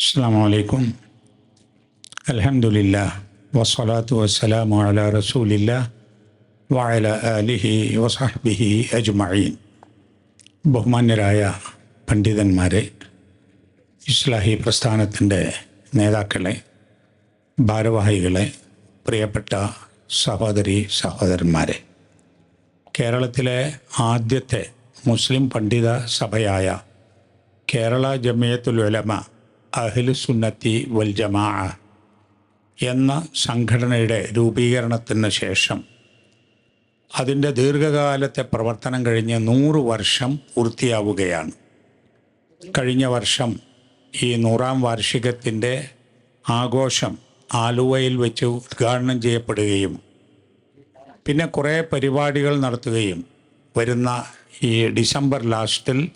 അസ്സാം വലൈക്കും അലഹമുല്ല വസ്സലാത്തു വസ്സലാമു അല റസൂലില്ല വായല അലിഹി വസാഹ്ബിഹി അജ്മീൻ ബഹുമാന്യരായ പണ്ഡിതന്മാരെ ഇസ്ലാഹി പ്രസ്ഥാനത്തിന്റെ നേതാക്കളെ ഭാരവാഹികളെ പ്രിയപ്പെട്ട സഹോദരി സഹോദരന്മാരെ കേരളത്തിലെ ആദ്യത്തെ മുസ്ലിം പണ്ഡിത സഭയായ കേരള ജമിയത്തുൽ ഉലമ അഹ്ലു സുന്നത്തി വൽ ജമാ എന്ന സംഘടനയുടെ രൂപീകരണത്തിന് ശേഷം അതിന്റെ ദീർഘകാലത്തെ പ്രവർത്തനം കഴിഞ്ഞ് നൂറ് വർഷം പൂർത്തിയാവുകയാണ്. കഴിഞ്ഞ വർഷം ഈ നൂറാം വാർഷികത്തിന്റെ ആഘോഷം ആലുവയിൽ വെച്ച് ഉദ്ഘാടനം ചെയ്യപ്പെടുകയും പിന്നെ കുറേ പരിപാടികൾ നടത്തുകയും വരുന്ന ഈ ഡിസംബർ ലാസ്റ്റിൽ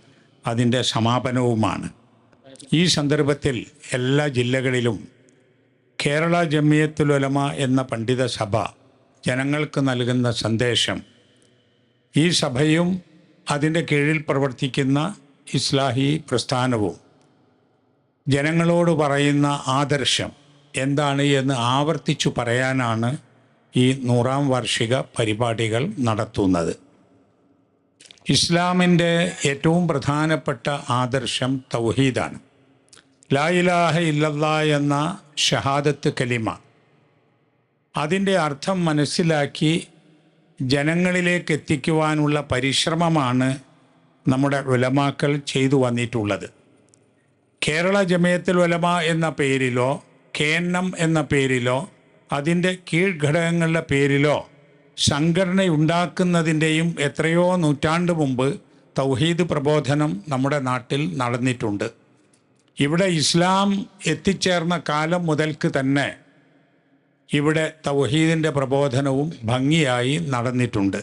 അതിന്റെ സമാപനവുമാണ്. ഈ സന്ദർഭത്തിൽ എല്ലാ ജില്ലകളിലും കേരള ജമിയത്തുലമ എന്ന പണ്ഡിത സഭ ജനങ്ങൾക്ക് നൽകുന്ന സന്ദേശം. ഈ സഭയും അതിന്റെ കീഴിൽ പ്രവർത്തിക്കുന്ന ഇസ്ലാഹി പ്രസ്ഥാനവും ജനങ്ങളോട് പറയുന്ന ആദർശം എന്താണ് എന്ന് ആവർത്തിച്ചു പറയാനാണ് ഈ നൂറാം വാർഷിക പരിപാടികൾ നടത്തുന്നത്. ഇസ്ലാമിന്റെ ഏറ്റവും പ്രധാനപ്പെട്ട ആദർശം തൗഹീദാണ്. ലാ ഇലാഹ ഇല്ലല്ലാ എന്ന ഷഹാദത്ത് കലിമ. അതിന്റെ അർത്ഥം മനസ്സിലാക്കി ജനങ്ങളിലേക്ക് എത്തിക്കുവാനുള്ള പരിശ്രമമാണ് നമ്മുടെ ഉലമാക്കൾ ചെയ്തു വന്നിട്ടുള്ളത്. കേരള ജമയത്തിൽ ഉലമ എന്ന പേരിലോ കേന്നം എന്ന പേരിലോ അതിന്റെ കീഴ്ഘടകങ്ങളുടെ പേരിലോ സംഘടനയുണ്ടാക്കുന്നതിന്റെയും എത്രയോ നൂറ്റാണ്ട് മുമ്പ് തൗഹീദ് പ്രബോധനം നമ്മുടെ നാട്ടിൽ നടന്നിട്ടുണ്ട്. ഇവിടെ ഇസ്ലാം എത്തിച്ചേർന്ന കാലം മുതൽക്ക് തന്നെ ഇവിടെ തൗഹീദിന്റെ പ്രബോധനവും ഭംഗിയായി നടന്നിട്ടുണ്ട്.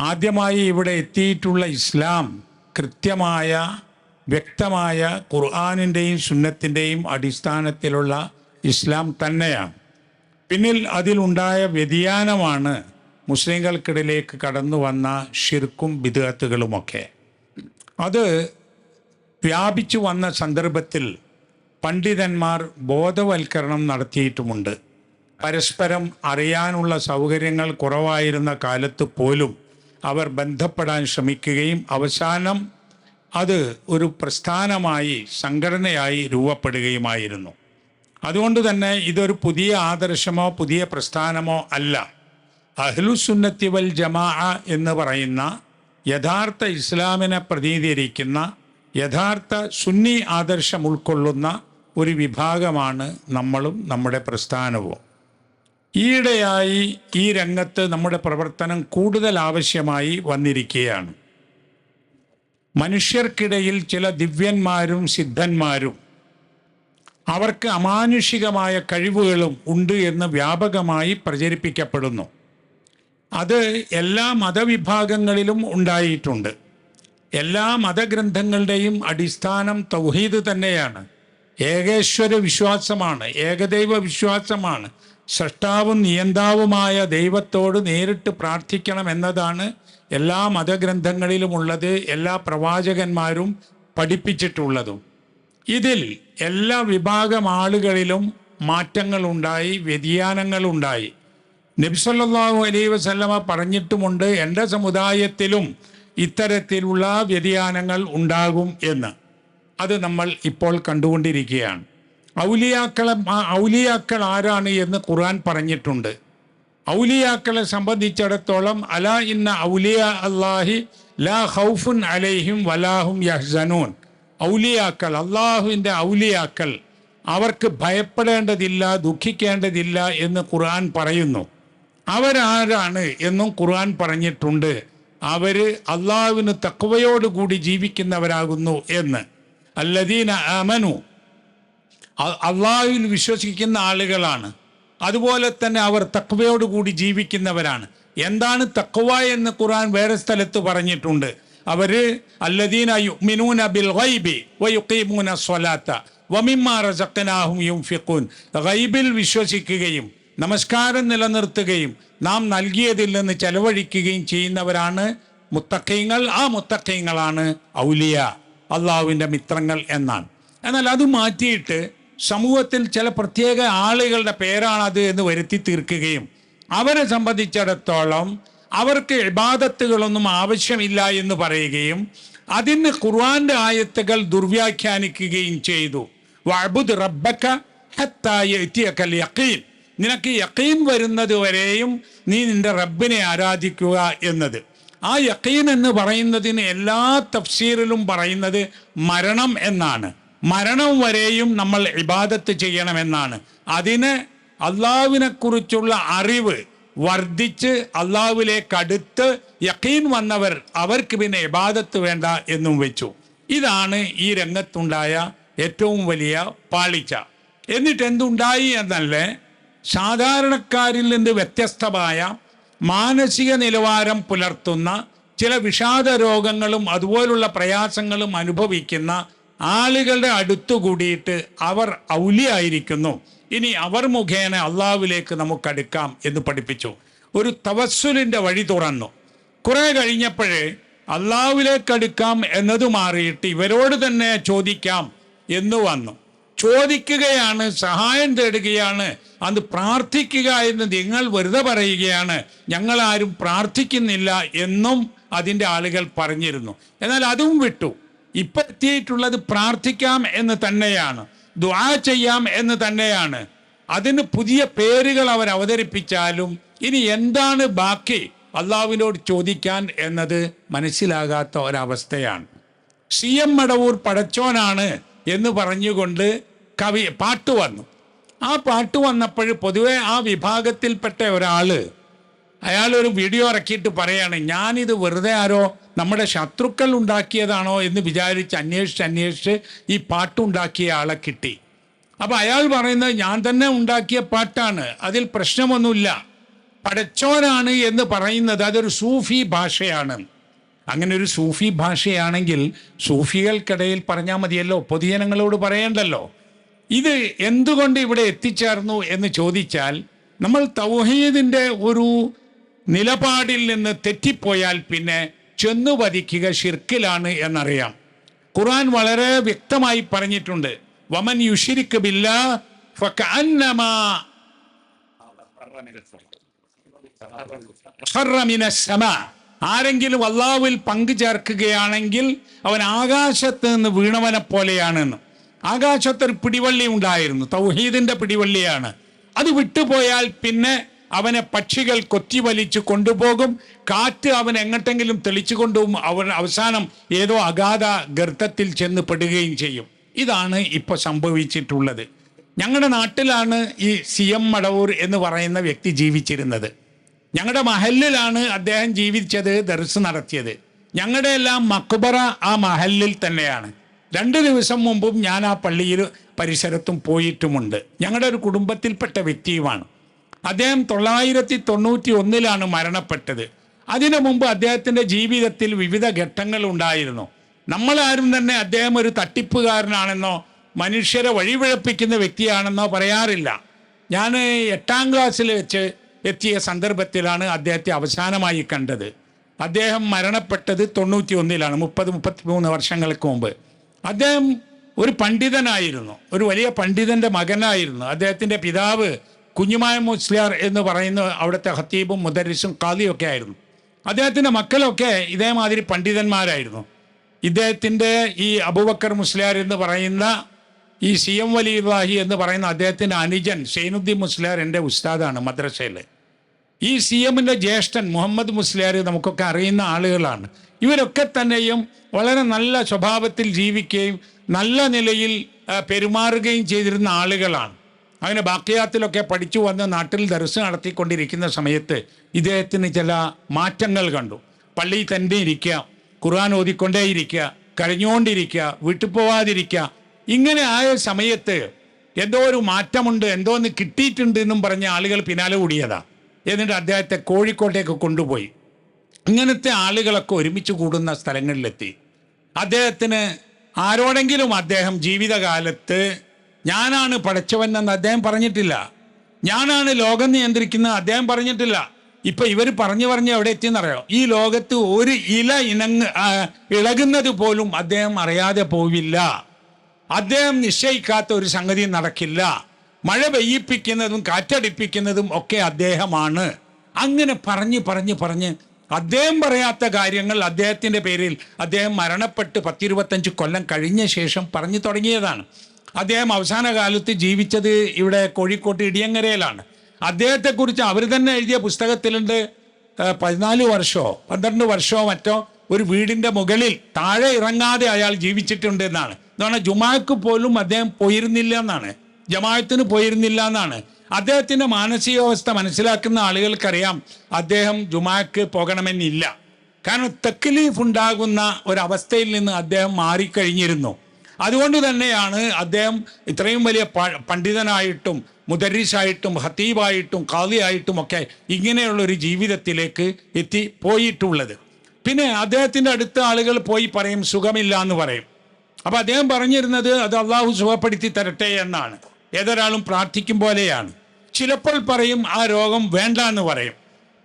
ആദ്യമായി ഇവിടെ എത്തിയിട്ടുള്ള ഇസ്ലാം കൃത്യമായ വ്യക്തമായ ഖുർആാനിന്റെയും സുന്നത്തിന്റെയും അടിസ്ഥാനത്തിലുള്ള ഇസ്ലാം തന്നെയാണ്. പിന്നിൽ അതിലുണ്ടായ വ്യതിയാനമാണ് മുസ്ലിങ്ങൾക്കിടയിലേക്ക് കടന്നു വന്ന ഷിർക്കും വിദഗത്തുകളുമൊക്കെ അത് വ്യാപിച്ചു വന്ന സന്ദർഭത്തിൽ പണ്ഡിതന്മാർ ബോധവൽക്കരണം നടത്തിയിട്ടുമുണ്ട്. പരസ്പരം അറിയാനുള്ള സൗകര്യങ്ങൾ കുറവായിരുന്ന കാലത്ത് പോലും അവർ ബന്ധപ്പെടാൻ ശ്രമിക്കുകയും അവസാനം അത് ഒരു പ്രസ്ഥാനമായി സംഘടനയായി രൂപപ്പെടുകയുമായിരുന്നു. അതുകൊണ്ട് തന്നെ ഇതൊരു പുതിയ ആദർശമോ പുതിയ പ്രസ്ഥാനമോ അല്ല. അഹ്ലുസുന്നത്തി വൽ ജമാ എന്ന് പറയുന്ന യഥാർത്ഥ ഇസ്ലാമിനെ പ്രതിനിധീകരിക്കുന്ന യഥാർത്ഥ സുന്നി ആദർശം ഉൾക്കൊള്ളുന്ന ഒരു വിഭാഗമാണ് നമ്മളും നമ്മുടെ പ്രസ്ഥാനവും. ഈയിടെയായി ഈ രംഗത്ത് നമ്മുടെ പ്രവർത്തനം കൂടുതൽ ആവശ്യമായി വന്നിരിക്കുകയാണ്. മനുഷ്യർക്കിടയിൽ ചില ദിവ്യന്മാരും സിദ്ധന്മാരും അവർക്ക് അമാനുഷികമായ കഴിവുകളും ഉണ്ട് എന്ന് വ്യാപകമായി പ്രചരിപ്പിക്കപ്പെടുന്നു. അത് എല്ലാ മതവിഭാഗങ്ങളിലും ഉണ്ടായിട്ടുണ്ട്. എല്ലാ മതഗ്രന്ഥങ്ങളുടെയും അടിസ്ഥാനം തൗഹീദ് തന്നെയാണ്. ഏകേശ്വര വിശ്വാസമാണ് ഏകദൈവ വിശ്വാസമാണ് സൃഷ്ടാവും നിയന്താവുമായ ദൈവത്തോട് നേരിട്ട് പ്രാർത്ഥിക്കണം എന്നതാണ് എല്ലാ മതഗ്രന്ഥങ്ങളിലുമുള്ളത് എല്ലാ പ്രവാചകന്മാരും പഠിപ്പിച്ചിട്ടുള്ളതും. ഇതിൽ എല്ലാ വിഭാഗം ആളുകളിലും മാറ്റങ്ങളുണ്ടായി വ്യതിയാനങ്ങളുണ്ടായി. നബ്സല്ലാഹു അലൈ വസല്ലമ പറഞ്ഞിട്ടുമുണ്ട് എന്റെ സമുദായത്തിലും ഇത്തരത്തിലുള്ള വ്യതിയാനങ്ങൾ ഉണ്ടാകും എന്ന്. അത് നമ്മൾ ഇപ്പോൾ കണ്ടുകൊണ്ടിരിക്കുകയാണ്. ഔലിയാക്കളെ ഔലിയാക്കൾ ആരാണ് എന്ന് ഖുർആൻ പറഞ്ഞിട്ടുണ്ട്. ഔലിയാക്കളെ സംബന്ധിച്ചിടത്തോളം അല ഇന്ന ഔലിയ അള്ളാഹി ലാ ഹൗഫുൻ അലൈഹിം വലാഹും യഹ്സനൂൻ. ഔലിയാക്കൾ അള്ളാഹുവിന്റെ ഔലിയാക്കൾ അവർക്ക് ഭയപ്പെടേണ്ടതില്ല ദുഃഖിക്കേണ്ടതില്ല എന്ന് ഖുർആൻ പറയുന്നു. അവരാരാണ് എന്നും ഖുർആൻ പറഞ്ഞിട്ടുണ്ട്. അവർ അള്ളാഹുവിന് തക്കവയോടുകൂടി ജീവിക്കുന്നവരാകുന്നു എന്ന്. അല്ലദീന അമനു അള്ളാഹുവിൽ വിശ്വസിക്കുന്ന ആളുകളാണ്. അതുപോലെ തന്നെ അവർ തക്വയോടുകൂടി ജീവിക്കുന്നവരാണ്. എന്താണ് തക്വ എന്ന് ഖുർആൻ വേറെ സ്ഥലത്ത് പറഞ്ഞിട്ടുണ്ട്. അവർ അല്ലദീന യുമിനൂന ബിൽ ഗൈബി സ്വലാത്ത വമിമ്മാ റസഖനാഹും യുംഫിഖൂൻ. ഗൈബിൽ വിശ്വസിക്കുകയും നമസ്കാരം നിലനിർത്തുകയും നാം നൽകിയതിൽ നിന്ന് ചെലവഴിക്കുകയും ചെയ്യുന്നവരാണ് മുത്തക്കൈങ്ങൾ ആ മുത്തക്കൈങ്ങളാണ് ഔലിയ അള്ളാഹുവിന്റെ മിത്രങ്ങൾ എന്നാണ്. എന്നാൽ അത് മാറ്റിയിട്ട് സമൂഹത്തിൽ ചില പ്രത്യേക ആളുകളുടെ പേരാണത് എന്ന് വരുത്തി തീർക്കുകയും അവരെ സംബന്ധിച്ചിടത്തോളം അവർക്ക് ഇബാദത്തുകളൊന്നും ആവശ്യമില്ല എന്ന് പറയുകയും അതിന് ഖുർആന്റെ ആയത്തുകൾ ദുർവ്യാഖ്യാനിക്കുകയും ചെയ്തു. വഅബുദ് റബ്ബക ഹത്താ യഅതിയകൽ യഖീൻ. നിനക്ക് യക്കീൻ വരുന്നത് വരെയും നീ നിന്റെ റബ്ബിനെ ആരാധിക്കുക എന്നത്. ആ യക്കീൻ എന്ന് പറയുന്നതിന് എല്ലാ തഫ്സീറിലും പറയുന്നത് മരണം എന്നാണ്. മരണം വരെയും നമ്മൾ ഇബാദത്ത് ചെയ്യണമെന്നാണ്. അതിന് അള്ളാവിനെ കുറിച്ചുള്ള അറിവ് വർദ്ധിച്ച് അള്ളാഹുവിലേക്ക് അടുത്ത് യക്കീൻ വന്നവർ അവർക്ക് പിന്നെ ഇബാദത്ത് വേണ്ട എന്നും വെച്ചു. ഇതാണ് ഈ രംഗത്തുണ്ടായ ഏറ്റവും വലിയ പാളിച്ച. എന്നിട്ട് എന്തുണ്ടായി എന്നല്ലേ സാധാരണക്കാരിൽ നിന്ന് വ്യത്യസ്തമായ മാനസിക നിലവാരം പുലർത്തുന്ന ചില വിഷാദ രോഗങ്ങളും അതുപോലുള്ള പ്രയാസങ്ങളും അനുഭവിക്കുന്ന ആളുകളുടെ അടുത്തു കൂടിയിട്ട് അവർ ഔലിയായിരിക്കുന്നു. ഇനി അവർ മുഖേന അള്ളാവിലേക്ക് നമുക്ക് അടുക്കാം എന്ന് പഠിപ്പിച്ചു. ഒരു തവസ്സുലിന്റെ വഴി തുറന്നു. കുറേ കഴിഞ്ഞപ്പോഴേ അള്ളാവിലേക്ക് അടുക്കാം എന്നത് മാറിയിട്ട് ഇവരോട് തന്നെ ചോദിക്കാം എന്ന് വന്നു. ചോദിക്കുകയാണ് സഹായം തേടുകയാണ് അത് പ്രാർത്ഥിക്കുക എന്ന് നിങ്ങൾ വെറുതെ പറയുകയാണ് ഞങ്ങൾ ആരും പ്രാർത്ഥിക്കുന്നില്ല എന്നും അതിന്റെ ആളുകൾ പറഞ്ഞിരുന്നു. എന്നാൽ അതും വിട്ടു. ഇപ്പൊ എത്തിയിട്ടുള്ളത് പ്രാർത്ഥിക്കാം എന്ന് തന്നെയാണ്. ദ്വാ ചെയ്യാം എന്ന് തന്നെയാണ്. അതിന് പുതിയ പേരുകൾ അവർ അവതരിപ്പിച്ചാലും ഇനി എന്താണ് ബാക്കി? അള്ളാവിനോട് ചോദിക്കാൻ എന്നത് മനസ്സിലാകാത്ത ഒരവസ്ഥയാണ്. സി എം മടവൂർ പടച്ചോനാണ് എന്ന് പറഞ്ഞുകൊണ്ട് കവി പാട്ട് വന്നു. ആ പാട്ട് വന്നപ്പോൾ പൊതുവെ ആ വിഭാഗത്തിൽപ്പെട്ട ഒരാൾ അയാൾ ഒരു വീഡിയോ ഇറക്കിയിട്ട് പറയാണ് ഞാനിത് വെറുതെ ആരോ നമ്മുടെ ശത്രുക്കൾ ഉണ്ടാക്കിയതാണോ എന്ന് വിചാരിച്ച് അന്വേഷിച്ച് അന്വേഷിച്ച് ഈ പാട്ടുണ്ടാക്കിയ ആളെ കിട്ടി. അപ്പോൾ അയാൾ പറയുന്നത് ഞാൻ തന്നെ ഉണ്ടാക്കിയ പാട്ടാണ് അതിൽ പ്രശ്നമൊന്നുമില്ല. പടച്ചോനാണ് എന്ന് പറയുന്നത് അതൊരു സൂഫി ഭാഷയാണ്. അങ്ങനെ ഒരു സൂഫി ഭാഷയാണെങ്കിൽ സൂഫികൾക്കിടയിൽ പറഞ്ഞാൽ മതിയല്ലോ പൊതുജനങ്ങളോട് പറയണ്ടല്ലോ ഇത് എന്തുകൊണ്ട് ഇവിടെ എത്തിച്ചേർന്നു എന്ന് ചോദിച്ചാൽ നമ്മൾ തൗഹീദിന്റെ ഒരു നിലപാടിൽ നിന്ന് തെറ്റിപ്പോയാൽ പിന്നെ ചെന്നു പതിക്കുക ഷിർക്കിലാണ് എന്നറിയാം ഖുർആൻ വളരെ വ്യക്തമായി പറഞ്ഞിട്ടുണ്ട് വമൻ യുഷിരിക്ക് ബില്ല മിനസ്സമാ. ആരെങ്കിലും അള്ളാഹുവിൽ പങ്കു ചേർക്കുകയാണെങ്കിൽ അവൻ ആകാശത്ത് നിന്ന് വീണവനെ പോലെയാണെന്ന്. ആകാശത്തൊരു പിടിവള്ളി ഉണ്ടായിരുന്നു. തൗഹീദിന്റെ പിടിവള്ളിയാണ്. അത് വിട്ടുപോയാൽ പിന്നെ അവനെ പക്ഷികൾ കൊത്തി വലിച്ചു കൊണ്ടുപോകും. കാറ്റ് അവൻ എങ്ങട്ടെങ്കിലും തെളിച്ചു കൊണ്ടുപോകും. അവൻ അവസാനം ഏതോ അഗാധ ഗർത്തത്തിൽ ചെന്ന് പെടുകയും ചെയ്യും. ഇതാണ് ഇപ്പോൾ സംഭവിച്ചിട്ടുള്ളത്. ഞങ്ങളുടെ നാട്ടിലാണ് ഈ സി എം മടവൂർ എന്ന് പറയുന്ന വ്യക്തി ജീവിച്ചിരുന്നത്. ഞങ്ങളുടെ മഹലിലാണ് അദ്ദേഹം ജീവിച്ചത് ദർസ് നടത്തിയത്. ഞങ്ങളുടെ എല്ലാം മക്ബറ ആ മഹലിൽ തന്നെയാണ്. രണ്ട് ദിവസം മുമ്പും ഞാൻ ആ പള്ളിയിൽ പരിസരത്തും പോയിട്ടുമുണ്ട്. ഞങ്ങളുടെ ഒരു കുടുംബത്തിൽപ്പെട്ട വ്യക്തിയുമാണ്. അദ്ദേഹം തൊള്ളായിരത്തി തൊണ്ണൂറ്റി ഒന്നിലാണ് മരണപ്പെട്ടത്. അതിനു മുമ്പ് അദ്ദേഹത്തിന്റെ ജീവിതത്തിൽ വിവിധ ഘട്ടങ്ങൾ ഉണ്ടായിരുന്നു. നമ്മളാരും തന്നെ അദ്ദേഹം ഒരു തട്ടിപ്പുകാരനാണെന്നോ മനുഷ്യരെ വഴിപിഴപ്പിക്കുന്ന വ്യക്തിയാണെന്നോ പറയാറില്ല. ഞാൻ എട്ടാം ക്ലാസ്സിൽ വെച്ച് എത്തിയ സന്ദർഭത്തിലാണ് അദ്ദേഹത്തെ അവസാനമായി കണ്ടത്. അദ്ദേഹം മരണപ്പെട്ടത് തൊണ്ണൂറ്റി ഒന്നിലാണ് മുപ്പത് മുപ്പത്തി മൂന്ന് വർഷങ്ങൾക്ക് മുമ്പ്. അദ്ദേഹം ഒരു പണ്ഡിതനായിരുന്നു ഒരു വലിയ പണ്ഡിതന്റെ മകനായിരുന്നു. അദ്ദേഹത്തിന്റെ പിതാവ് കുഞ്ഞുമായ മുസ്ലിയാർ എന്ന് പറയുന്ന അവിടുത്തെ ഹത്തീബും മുദരിസും കാലിയൊക്കെ ആയിരുന്നു. അദ്ദേഹത്തിന്റെ മക്കളൊക്കെ ഇതേമാതിരി പണ്ഡിതന്മാരായിരുന്നു. ഇദ്ദേഹത്തിന്റെ ഈ അബൂബക്കർ മുസ്ലിയാർ എന്ന് പറയുന്ന ഈ സി എം വലിവാഹി എന്ന് പറയുന്ന അദ്ദേഹത്തിന്റെ അനുജൻ സൈനുദ്ദീൻ മുസ്ലിയാർ എന്റെ ഉസ്താദാണ് മദ്രസയിൽ ഈ സി എമ്മിന്റെ ജ്യേഷ്ഠൻ മുഹമ്മദ് മുസ്ലിയാർ നമുക്കൊക്കെ അറിയുന്ന ആളുകളാണ്. ഇവരൊക്കെ തന്നെയും വളരെ നല്ല സ്വഭാവത്തിൽ ജീവിക്കുകയും നല്ല നിലയിൽ പെരുമാറുകയും ചെയ്തിരുന്ന ആളുകളാണ്. അങ്ങനെ ബാക്കിയാത്തിലൊക്കെ പഠിച്ചു വന്ന് നാട്ടിൽ ദർശനം നടത്തിക്കൊണ്ടിരിക്കുന്ന സമയത്ത് ഇദ്ദേഹത്തിന് ചില മാറ്റങ്ങൾ കണ്ടു. പള്ളിയിൽ തന്നെ ഇരിക്കുക ഖുർആൻ ഓതിക്കൊണ്ടേയിരിക്കുക കരഞ്ഞുകൊണ്ടിരിക്കുക വീട്ടിൽ പോവാതിരിക്കുക. ഇങ്ങനെ ആയ സമയത്ത് എന്തോ ഒരു മാറ്റമുണ്ട് എന്തോ ഒന്ന് കിട്ടിയിട്ടുണ്ട് എന്നും പറഞ്ഞ ആളുകൾ പിന്നാലെ കൂടിയതാ. എന്നിട്ട് അദ്ദേഹത്തെ കോഴിക്കോട്ടേക്ക് കൊണ്ടുപോയി. ഇങ്ങനത്തെ ആളുകളൊക്കെ ഒരുമിച്ച് കൂടുന്ന സ്ഥലങ്ങളിലെത്തി. അദ്ദേഹത്തിന് ആരോടെങ്കിലും അദ്ദേഹം ജീവിതകാലത്ത് ഞാനാണ് പടച്ചവൻ എന്ന് അദ്ദേഹം പറഞ്ഞിട്ടില്ല. ഞാനാണ് ലോകം നിയന്ത്രിക്കുന്നത് അദ്ദേഹം പറഞ്ഞിട്ടില്ല. ഇപ്പൊ ഇവർ പറഞ്ഞു പറഞ്ഞ് എവിടെ എത്തിയെന്നറിയോ? ഈ ലോകത്ത് ഒരു ഇല ഇണങ്ങ് ഇളകുന്നത് പോലും അദ്ദേഹം അറിയാതെ പോവില്ല. അദ്ദേഹം നിശ്ചയിക്കാത്ത ഒരു സംഗതി നടക്കില്ല. മഴ പെയ്യിപ്പിക്കുന്നതും കാറ്റടിപ്പിക്കുന്നതും ഒക്കെ അദ്ദേഹമാണ്. അങ്ങനെ പറഞ്ഞ് പറഞ്ഞ് പറഞ്ഞ് അദ്ദേഹം പറയാത്ത കാര്യങ്ങൾ അദ്ദേഹത്തിന്റെ പേരിൽ അദ്ദേഹം മരണപ്പെട്ട് പത്തിരുപത്തഞ്ച് കൊല്ലം കഴിഞ്ഞ ശേഷം പറഞ്ഞു തുടങ്ങിയതാണ്. അദ്ദേഹം അവസാന കാലത്ത് ജീവിച്ചത് ഇവിടെ കോഴിക്കോട്ട് ഇടിയങ്ങരയിലാണ്. അദ്ദേഹത്തെക്കുറിച്ച് അവർ തന്നെ എഴുതിയ പുസ്തകത്തിലുണ്ട് പതിനാല് വർഷമോ പന്ത്രണ്ട് വർഷമോ മറ്റോ ഒരു വീടിന്റെ മുകളിൽ താഴെ ഇറങ്ങാതെ അയാൾ ജീവിച്ചിട്ടുണ്ട് എന്നാണ്. എന്താണ് ജുമാക്ക് പോലും അദ്ദേഹം പോയിരുന്നില്ല എന്നാണ്. ജമാഅത്തിന് പോയിരുന്നില്ല എന്നാണ്. അദ്ദേഹത്തിന്റെ മാനസികാവസ്ഥ മനസ്സിലാക്കുന്ന ആളുകൾക്കറിയാം അദ്ദേഹം ജുമാക്ക് പോകണമെന്നില്ല. കാരണം തെക്കലീഫ് ഉണ്ടാകുന്ന ഒരവസ്ഥയിൽ നിന്ന് അദ്ദേഹം മാറിക്കഴിഞ്ഞിരുന്നു. അതുകൊണ്ട് തന്നെയാണ് അദ്ദേഹം ഇത്രയും വലിയ പണ്ഡിതനായിട്ടും മുദരീഷായിട്ടും ഹത്തീബായിട്ടും ഖാദിയായിട്ടും ഒക്കെ ഇങ്ങനെയുള്ള ഒരു ജീവിതത്തിലേക്ക് എത്തി പോയിട്ടുള്ളത്. പിന്നെ അദ്ദേഹത്തിന്റെ അടുത്ത ആളുകൾ പോയി പറയും സുഖമില്ല എന്ന് പറയും. അപ്പോൾ അദ്ദേഹം പറഞ്ഞിരുന്നത് അത് അള്ളാഹു സുഖപ്പെടുത്തി തരട്ടെ എന്നാണ്. ഏതൊരാളും പ്രാർത്ഥിക്കും പോലെയാണ്. ചിലപ്പോൾ പറയും ആ രോഗം വേണ്ട എന്ന് പറയും.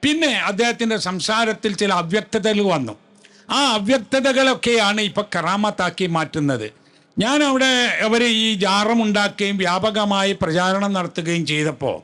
പിന്നെ അദ്ദേഹത്തിന്റെ സംസാരത്തിൽ ചില അവ്യക്തതകൾ വന്നു. ആ അവ്യക്തതകളൊക്കെയാണ് ഇപ്പം കറാമത്താക്കി മാറ്റുന്നത്. ഞാൻ അവിടെ അവർ ഈ ജാറമുണ്ടാക്കുകയും വ്യാപകമായി പ്രചാരണം നടത്തുകയും ചെയ്തപ്പോൾ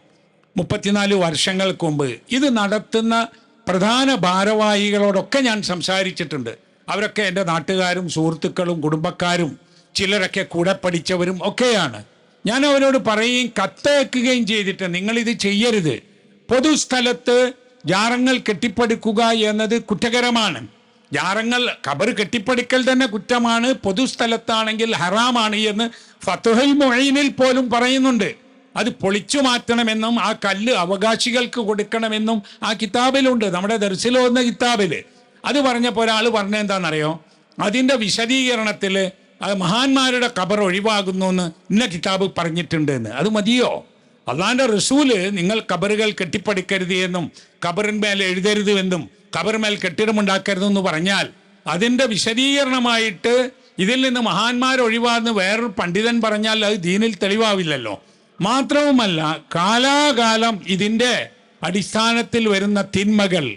മുപ്പത്തിനാല് വർഷങ്ങൾക്ക് മുമ്പ് ഇത് നടത്തുന്ന പ്രധാന ഭാരവാഹികളോടൊക്കെ ഞാൻ സംസാരിച്ചിട്ടുണ്ട്. അവരൊക്കെ എന്റെ നാട്ടുകാരും സുഹൃത്തുക്കളും കുടുംബക്കാരും ചിലരൊക്കെ കൂടെ പഠിച്ചവരും ഒക്കെയാണ്. ഞാൻ അവരോട് പറയുകയും കത്തയക്കുകയും ചെയ്തിട്ട് നിങ്ങളിത് ചെയ്യരുത്. പൊതുസ്ഥലത്ത് ജാറങ്ങൾ കെട്ടിപ്പടുക്കുക എന്നത് കുറ്റകരമാണ്. ജാറങ്ങൾ കബർ കെട്ടിപ്പടുക്കൽ തന്നെ കുറ്റമാണ്. പൊതുസ്ഥലത്താണെങ്കിൽ ഹറാമാണ് എന്ന് ഫത്തുഹൽ മൊഴീനിൽ പോലും പറയുന്നുണ്ട്. അത് പൊളിച്ചു മാറ്റണമെന്നും ആ കല്ല് അവകാശികൾക്ക് കൊടുക്കണമെന്നും ആ കിതാബിലുണ്ട്. നമ്മുടെ ദർശിലോന്ന കിതാബിൽ. അത് പറഞ്ഞപ്പോൾ ഒരാൾ പറഞ്ഞ എന്താണെന്നറിയോ? അതിന്റെ വിശദീകരണത്തിൽ മഹാന്മാരുടെ കബർ ഒഴിവാകുന്നു എന്ന് ഇന്ന കിതാബ് പറഞ്ഞിട്ടുണ്ട് എന്ന്. അത് മതിയോ? അള്ളാന്റെ റസൂൽ നിങ്ങൾ കബറുകൾ കെട്ടിപ്പടുക്കരുത് എന്നും കബറിന്മേൽ എഴുതരുത് എന്നും കബറിന്മേൽ കെട്ടിടമുണ്ടാക്കരുതെന്ന് പറഞ്ഞാൽ അതിന്റെ വിശദീകരണമായിട്ട് ഇതിൽ നിന്ന് മഹാന്മാർ ഒഴിവാന്ന് വേറൊരു പണ്ഡിതൻ പറഞ്ഞാൽ അത് ദീനിൽ തെളിവാവില്ലല്ലോ. മാത്രവുമല്ല കാലാകാലം ഇതിന്റെ അടിസ്ഥാനത്തിൽ വരുന്ന തിന്മകൾ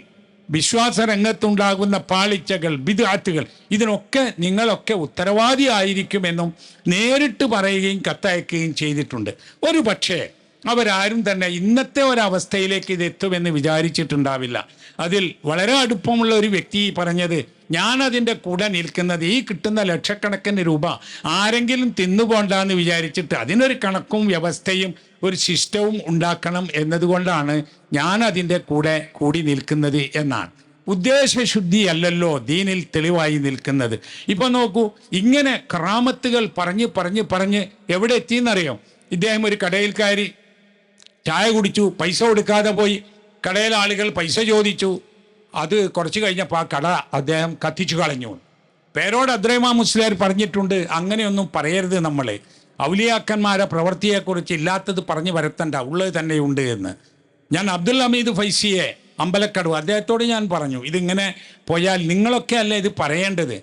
വിശ്വാസ രംഗത്തുണ്ടാകുന്ന പാളിച്ചകൾ ബിദാറ്റുകൾ ഇതിനൊക്കെ നിങ്ങളൊക്കെ ഉത്തരവാദി ആയിരിക്കുമെന്നും നേരിട്ട് പറയുകയും കത്തയക്കുകയും ചെയ്തിട്ടുണ്ട്. ഒരു പക്ഷേ അവരാരും തന്നെ ഇന്നത്തെ ഒരവസ്ഥയിലേക്ക് ഇത് എത്തുമെന്ന് വിചാരിച്ചിട്ടുണ്ടാവില്ല. അതിൽ വളരെ അടുപ്പമുള്ള ഒരു വ്യക്തി പറഞ്ഞത് ഞാൻ അതിന്റെ കൂടെ നിൽക്കുന്നത് ഈ കിട്ടുന്ന ലക്ഷക്കണക്കിന് രൂപ ആരെങ്കിലും തിന്നുപോണ്ടെന്ന് വിചാരിച്ചിട്ട് അതിനൊരു കണക്കും വ്യവസ്ഥയും ഒരു ശിഷ്ടവും ഉണ്ടാക്കണം എന്നതുകൊണ്ടാണ് ഞാൻ അതിന്റെ കൂടെ കൂടി നിൽക്കുന്നത് എന്നാണ്. ഉദ്ദേശശുദ്ധി അല്ലല്ലോ ദീനിൽ തെളിവായി നിൽക്കുന്നത്. ഇപ്പൊ നോക്കൂ ഇങ്ങനെ ക്രാമത്തുകൾ പറഞ്ഞ് പറഞ്ഞ് പറഞ്ഞ് എവിടെ എത്തിയെന്നറിയോ? ഇദ്ദേഹം ഒരു കടയിൽ കയറി ചായ കുടിച്ചു പൈസ കൊടുക്കാതെ പോയി. കടയിലെ ആളുകൾ പൈസ ചോദിച്ചു. അത് കുറച്ച് കഴിഞ്ഞപ്പോൾ ആ കട അദ്ദേഹം കത്തിച്ചു കളഞ്ഞു. പേരോട് അദ്രൈമാ മുസ്ലിയാർ പറഞ്ഞിട്ടുണ്ട് അങ്ങനെയൊന്നും പറയരുത് നമ്മളെ. ഔലിയാക്കന്മാരെ പ്രവൃത്തിയെക്കുറിച്ച് ഇല്ലാത്തത് പറഞ്ഞു വരത്തണ്ട ഉള്ളത് തന്നെയുണ്ട് എന്ന്. ഞാൻ അബ്ദുൽ ഹമീദ് ഫൈസിയെ അമ്പലക്കടവ് അദ്ദേഹത്തോട് ഞാൻ പറഞ്ഞു ഇതിങ്ങനെ പോയാൽ നിങ്ങളൊക്കെ അല്ലേ ഇത് പറയേണ്ടത്?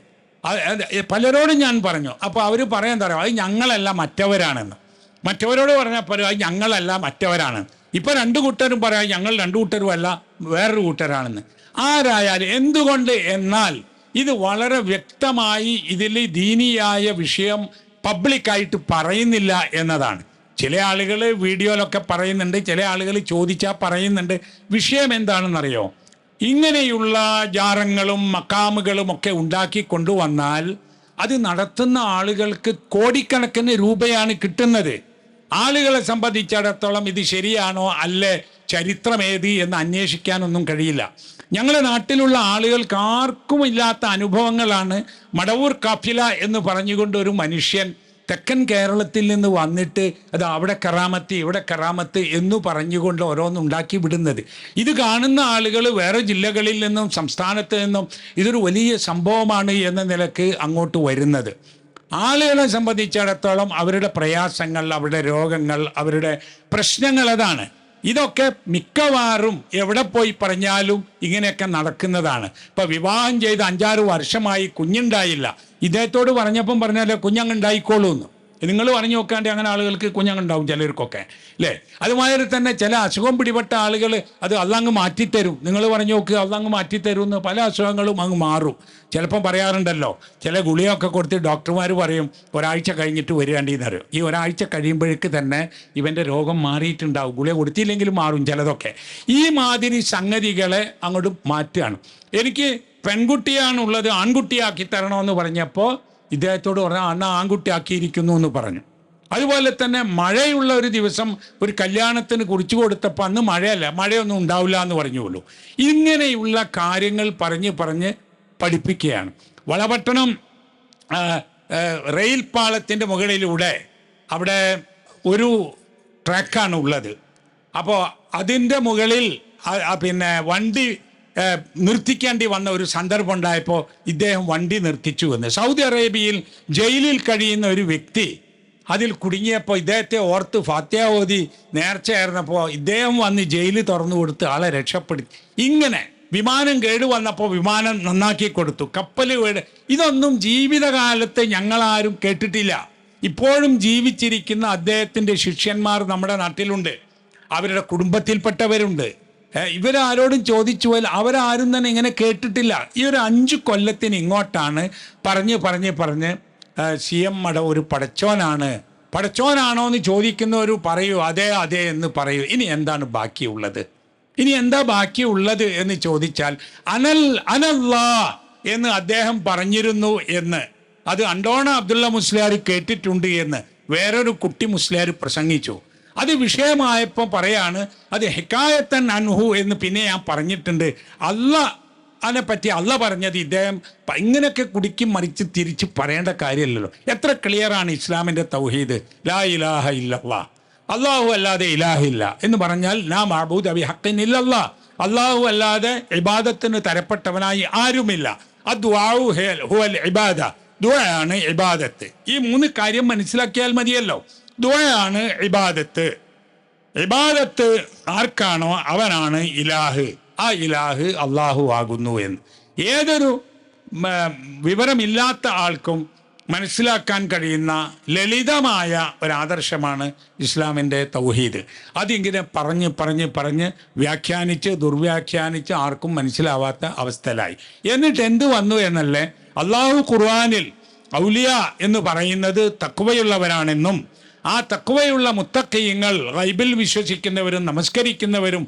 പലരോടും ഞാൻ പറഞ്ഞു അപ്പോൾ അവർ പറയാൻ തരാം അത് ഞങ്ങളല്ല മറ്റവരാണെന്ന്. മറ്റവരോട് പറഞ്ഞപ്പോൾ അത് ഞങ്ങളല്ല മറ്റവരാണ് ഇപ്പോൾ രണ്ട് കൂട്ടരും പറയാം ഞങ്ങൾ രണ്ട് കൂട്ടരും അല്ല വേറൊരു കൂട്ടരാണെന്ന്. ആരായാലും എന്തുകൊണ്ട് എന്നാൽ ഇത് വളരെ വ്യക്തമായി ഇതിൽ ദീനിയായ വിഷയം പബ്ലിക്കായിട്ട് പറയുന്നില്ല എന്നതാണ്. ചില ആളുകൾ വീഡിയോയിലൊക്കെ പറയുന്നുണ്ട് ചില ആളുകൾ ചോദിച്ചാൽ പറയുന്നുണ്ട് വിഷയം എന്താണെന്നറിയോ? ഇങ്ങനെയുള്ള ജാറങ്ങളും മക്കാമുകളും ഒക്കെ ഉണ്ടാക്കി കൊണ്ടുവന്നാൽ അത് നടത്തുന്ന ആളുകൾക്ക് കോടിക്കണക്കിന് രൂപയാണ് കിട്ടുന്നത്. ആളുകളെ സംബന്ധിച്ചിടത്തോളം ഇത് ശരിയാണോ അല്ലേ ചരിത്രമേത് എന്ന് അന്വേഷിക്കാനൊന്നും കഴിയില്ല. ഞങ്ങളുടെ നാട്ടിലുള്ള ആളുകൾക്ക് ആർക്കും ഇല്ലാത്ത അനുഭവങ്ങളാണ് മടവൂർ കാഫില എന്ന് പറഞ്ഞുകൊണ്ട് ഒരു മനുഷ്യൻ തെക്കൻ കേരളത്തിൽ നിന്ന് വന്നിട്ട് അത് അവിടെ കറാമത്ത് ഇവിടെ കറാമത്ത് എന്ന് പറഞ്ഞുകൊണ്ട് ഓരോന്നുണ്ടാക്കി വിടുന്നത്. ഇത് കാണുന്ന ആളുകൾ വേറെ ജില്ലകളിൽ നിന്നും സംസ്ഥാനത്ത് നിന്നും ഇതൊരു വലിയ സംഭവമാണ് എന്ന നിലയ്ക്ക് അങ്ങോട്ട് വരുന്നത്. ആളുകളെ സംബന്ധിച്ചിടത്തോളം അവരുടെ പ്രയാസങ്ങൾ അവരുടെ രോഗങ്ങൾ അവരുടെ പ്രശ്നങ്ങൾ അതാണ്. ഇതൊക്കെ മിക്കവാറും എവിടെ പോയി പറഞ്ഞാലും ഇങ്ങനെയൊക്കെ നടക്കുന്നതാണ്. ഇപ്പൊ വിവാഹം ചെയ്ത് അഞ്ചാറ് വർഷമായി കുഞ്ഞുണ്ടായില്ല. ഇദ്ദേഹത്തോട് പറഞ്ഞപ്പം പറഞ്ഞാലേ കുഞ്ഞങ്ങ് ഉണ്ടായിക്കോളൂ എന്ന് നിങ്ങൾ പറഞ്ഞു നോക്കാണ്ട് അങ്ങനെ ആളുകൾക്ക് കുഞ്ഞങ്ങുണ്ടാവും ചിലർക്കൊക്കെ അല്ലേ അതുമാതിരി തന്നെ ചില അസുഖം പിടിപെട്ട ആളുകൾ അത് അള്ളങ്ങ് മാറ്റിത്തരും. നിങ്ങൾ പറഞ്ഞു നോക്കുക അള്ളങ്ങ് മാറ്റിത്തരും എന്ന് പല അസുഖങ്ങളും അങ്ങ് മാറും. ചിലപ്പം പറയാറുണ്ടല്ലോ ചില ഗുളിയൊക്കെ കൊടുത്ത് ഡോക്ടർമാർ പറയും ഒരാഴ്ച കഴിഞ്ഞിട്ട് വരികയാണ്ടിന്ന് അറിയും ഈ ഒരാഴ്ച കഴിയുമ്പോഴേക്ക് തന്നെ ഇവന്റെ രോഗം മാറിയിട്ടുണ്ടാവും. ഗുളിക കൊടുത്തില്ലെങ്കിലും മാറും ചിലതൊക്കെ. ഈ മാതിരി സംഗതികളെ അങ്ങോട്ട് മാറ്റുകയാണ്. എനിക്ക് പെൺകുട്ടിയാണുള്ളത് ആൺകുട്ടിയാക്കി തരണമെന്ന് പറഞ്ഞപ്പോൾ ഇദ്ദേഹത്തോട് പറഞ്ഞ അണ്ണ ആൺകുട്ടിയാക്കിയിരിക്കുന്നു എന്ന് പറഞ്ഞു. അതുപോലെ തന്നെ മഴയുള്ള ഒരു ദിവസം ഒരു കല്യാണത്തിന് കുറിച്ചു കൊടുത്തപ്പോൾ അന്ന് മഴയല്ല മഴയൊന്നും ഉണ്ടാവില്ല എന്ന് പറഞ്ഞുള്ളൂ ഇങ്ങനെയുള്ള കാര്യങ്ങൾ പറഞ്ഞ് പറഞ്ഞ് പഠിപ്പിക്കുകയാണ്. വളപട്ടണം റെയിൽ പാളത്തിന്റെ മുകളിലൂടെ അവിടെ ഒരു ട്രാക്കാണ് ഉള്ളത്. അപ്പോൾ അതിന്റെ മുകളിൽ പിന്നെ വണ്ടി നിർത്തിക്കേണ്ടി വന്ന ഒരു സന്ദർഭം ഉണ്ടായപ്പോൾ ഇദ്ദേഹം വണ്ടി നിർത്തിച്ചു എന്ന്. സൗദി അറേബ്യയിൽ ജയിലിൽ കഴിയുന്ന ഒരു വ്യക്തി അതിൽ കുടുങ്ങിയപ്പോൾ ഇദ്ദേഹത്തെ ഓർത്ത് ഫാത്യ ഓതി നേർച്ചയായിരുന്നപ്പോൾ ഇദ്ദേഹം വന്ന് ജയിലിൽ തുറന്നു കൊടുത്ത് ആളെ രക്ഷപ്പെടുത്തി ഇങ്ങനെ വിമാനം കേടുവന്നപ്പോൾ വിമാനം നന്നാക്കി കൊടുത്തു. കപ്പൽ കേട് ഇതൊന്നും ജീവിതകാലത്ത് ഞങ്ങളാരും കേട്ടിട്ടില്ല. ഇപ്പോഴും ജീവിച്ചിരിക്കുന്ന അദ്ദേഹത്തിന്റെ ശിഷ്യന്മാർ നമ്മുടെ നാട്ടിലുണ്ട്. അവരുടെ കുടുംബത്തിൽപ്പെട്ടവരുണ്ട്. ഇവരാരോടും ചോദിച്ചു പോയാൽ അവരാരും തന്നെ ഇങ്ങനെ കേട്ടിട്ടില്ല. ഈ ഒരു അഞ്ച് കൊല്ലത്തിന് ഇങ്ങോട്ടാണ് പറഞ്ഞ് പറഞ്ഞ് പറഞ്ഞ് സി എം മട ഒരു പടച്ചോനാണ്. പടച്ചോനാണോ എന്ന് ചോദിക്കുന്നവർ പറയൂ അതെ അതെ എന്ന് പറയൂ. ഇനി എന്താണ് ബാക്കിയുള്ളത്? ഇനി എന്താ ബാക്കിയുള്ളത് എന്ന് ചോദിച്ചാൽ അനൽ അനല്ലാ എന്ന് അദ്ദേഹം പറഞ്ഞിരുന്നു എന്ന്. അത് അണ്ടോണ അബ്ദുള്ള മുസ്ലിയാർ കേട്ടിട്ടുണ്ട് എന്ന്. വേറൊരു കുട്ടി മുസ്ലിയാർ പ്രസംഗിച്ചു. അത് വിഷയമായപ്പോൾ പറയാണ് അത് ഹെക്കായത്തൻ അൻഹു എന്ന് പിന്നെ ഞാൻ പറഞ്ഞിട്ടുണ്ട്. അല്ല അതിനെ പറ്റി അല്ല പറഞ്ഞത് ഇദ്ദേഹം ഇങ്ങനെയൊക്കെ കുടിക്കും മറിച്ച് തിരിച്ച് പറയേണ്ട കാര്യമല്ലല്ലോ. എത്ര ക്ലിയറാണ് ഇസ്ലാമിന്റെ തൗഹീദ്? ലാ ഇലാഹ ഇല്ലല്ലാ. അള്ളാഹു അല്ലാതെ ഇലാഹില്ല എന്ന് പറഞ്ഞാൽ നാ മഹബൂദ് അബി ഹക്കിൻ ഇല്ലല്ലാ. അള്ളാഹു അല്ലാതെ ഇബാദത്തിന് തരപ്പെട്ടവനായി ആരുമില്ല. അദ്വാഹു ഹുവൽ ഇബാദ. ദുആയാണ് ഇബാദത്ത്. ഈ മൂന്ന് കാര്യം മനസ്സിലാക്കിയാൽ മതിയല്ലോ. ദുആയാണ് ഇബാദത്ത്. ഇബാദത്ത് ആർക്കാണോ അവനാണ് ഇലാഹ്. ആ ഇലാഹ് അള്ളാഹു ആകുന്നു എന്ന്. ഏതൊരു വിവരമില്ലാത്ത ആൾക്കും മനസ്സിലാക്കാൻ കഴിയുന്ന ലളിതമായ ഒരാദർശമാണ് ഇസ്ലാമിന്റെ തൗഹീദ്. അതിങ്ങനെ പറഞ്ഞ് പറഞ്ഞ് പറഞ്ഞ് വ്യാഖ്യാനിച്ച് ദുർവ്യാഖ്യാനിച്ച് ആർക്കും മനസ്സിലാവാത്ത അവസ്ഥയിലായി. എന്നിട്ട് എന്ത് വന്നു എന്നല്ലേ? അള്ളാഹു ഖുർആാനിൽ ഔലിയ എന്ന് പറയുന്നത് തക്കുവയുള്ളവരാണെന്നും ആ തക്കുവയുള്ള മുത്തക്കയ്യങ്ങൾ റൈബിൽ വിശ്വസിക്കുന്നവരും നമസ്കരിക്കുന്നവരും